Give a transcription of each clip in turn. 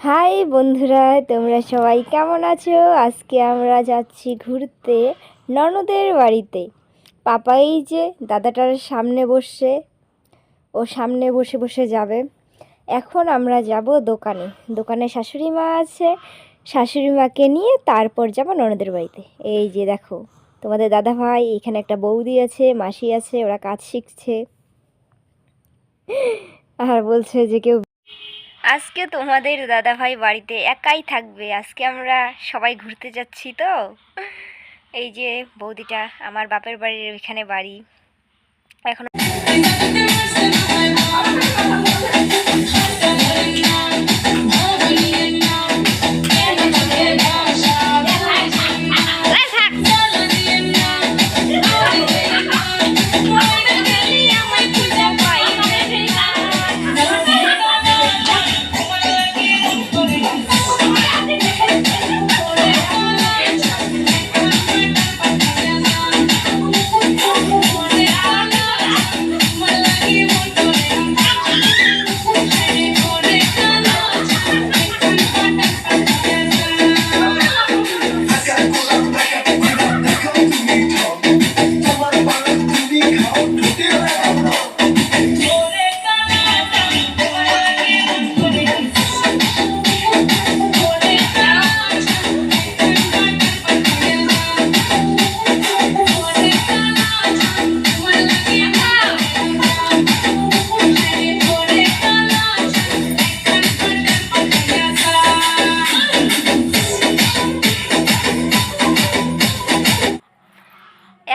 High বন্ধুরা, তোমরা সবাই কেমন আছো? আজকে আমরা যাচ্ছি ঘুরতে ননদের বাড়িতে। পাপা এই যে দাদাটার সামনে বসে, ও সামনে বসে বসে যাবে। এখন আমরা যাব দোকানে। দোকানে শাশুড়ি মা আছে, শাশুড়ি মাকে নিয়ে তারপর যাব ননদের বাড়িতে। এই যে দেখো, তোমাদের দাদা ভাই, এখানে একটা বৌদি আছে, মাসি আছে, ওরা কাজ শিখছে। আর বলছে যে কেউ আজকে তোমাদের দাদাভাই বাড়িতে একাই থাকবে। আজকে আমরা সবাই ঘুরতে যাচ্ছি তো। এই যে বৌদিটা আমার বাপের বাড়ির ওইখানে বাড়ি। এখন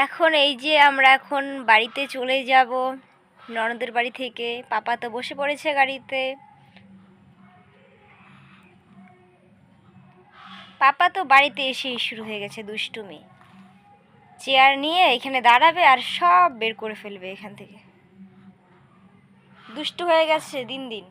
এখন এই যে আমরা এখন বাড়িতে চলে যাব, ননদের বাড়ি থেকে। পাপা তো বসে পড়েছে গাড়িতে। পাপা তো বাড়িতে এসেই শুরু হয়ে গেছে দুষ্টুমি। চেয়ার নিয়ে এখানে দাঁড়াবে আর সব বের করে ফেলবে এখান থেকে। দুষ্টু হয়ে গেছে দিন দিন।